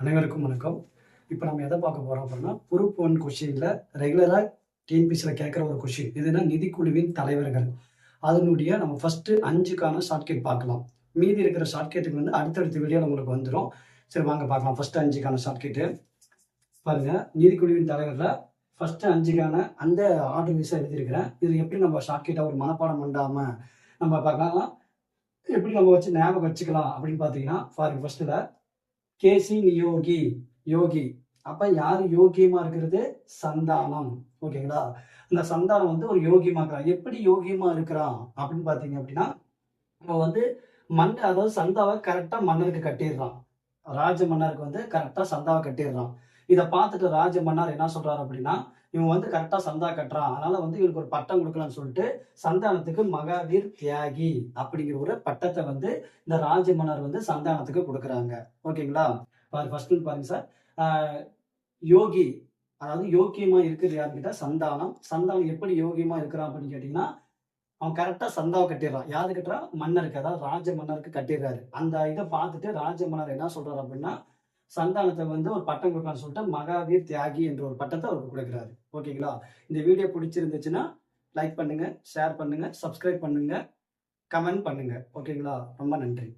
அனைவருக்கும் வணக்கம். இப்போ நம்ம எதை பார்க்க போகிறோம் அப்படின்னா பொறுப்பு ஒன் கொஷின்ல ரெகுலராக டிஎன்பிசியில் கேட்குற ஒரு கொஷின் இதுனா நிதிக்குழுவின் தலைவர்கள். அதனுடைய நம்ம ஃபஸ்ட்டு அஞ்சுக்கான ஷார்ட்கட் பார்க்கலாம். மீதி இருக்கிற ஷார்ட்கட்டுக்கு வந்து அடுத்தடுத்த வீடியோவில் உங்களுக்கு வந்துடும் சரி வாங்க பார்க்கலாம். ஃபஸ்ட்டு அஞ்சுக்கான ஷார்ட்கட்டு பாருங்கள் நீதிக்குழுவின் தலைவரில் ஃபஸ்ட்டு அஞ்சுக்கான அந்த ஆர்டர் வீஸை எழுதியிருக்கிறேன். இது எப்படி நம்ம ஷார்ட்கட்டாக ஒரு மனப்பாடம் பண்ணாமல் நம்ம பார்க்கலாம். எப்படி நம்ம வச்சு ஞாபகம் வச்சுக்கலாம் அப்படின்னு பார்த்தீங்கன்னா ஃபார் ஃபஸ்ட்டில் கேசி நியோகி யோகி. அப்ப யார் யோகியமா இருக்கிறது? சந்தானம். ஓகேங்களா? இந்த சந்தானம் வந்து ஒரு யோகியமா இருக்கிறான் எப்படி யோகியமா இருக்கிறான் அப்படின்னு பாத்தீங்க அப்படின்னா நம்ம வந்து மண் அதாவது சந்தாவை கரெக்டா மன்னருக்கு கட்டிடுறான். ராஜ மன்னருக்கு வந்து கரெக்டா சந்தாவை கட்டிடுறான். இதை பார்த்துட்டு ராஜ மன்னர் என்ன சொல்றாரு அப்படின்னா இவன் வந்து கரெக்டாக சந்தா கட்டுறான். அதனால வந்து இவனுக்கு ஒரு பட்டம் கொடுக்கலாம்னு சொல்லிட்டு சந்தானத்துக்கு மகாவீர் தியாகி அப்படிங்கிற ஒரு பட்டத்தை வந்து இந்த ராஜ மன்னர் வந்து சந்தானத்துக்கு கொடுக்குறாங்க. ஓகேங்களா? பாரு ஃபர்ஸ்ட் பாருங்க சார் யோகி அதாவது யோக்கியமா இருக்குது யாருன்னு சந்தானம். சந்தானம் எப்படி யோகியமா இருக்கிறான் அப்படின்னு கேட்டீங்கன்னா அவன் கரெக்டா சந்தாவை கட்டிடுறான். யாரு கட்டுறான்? மன்னருக்கு அதாவது ராஜ மன்னருக்கு கட்டிடுறாரு. அந்த இதை பார்த்துட்டு ராஜ மன்னர் என்ன சொல்றாரு அப்படின்னா சந்தானத்தை வந்து ஒரு பட்டம் கொடுக்கலாம்னு சொல்லிட்டு மகாவீர் தியாகி என்ற ஒரு பட்டத்தை அவருக்கு கொடுக்குறாரு. ஓகேங்களா? இந்த வீடியோ பிடிச்சிருந்துச்சுன்னா லைக் பண்ணுங்க ஷேர் பண்ணுங்க சப்ஸ்கிரைப் பண்ணுங்க கமெண்ட் பண்ணுங்க. ஓகேங்களா? ரொம்ப நன்றி.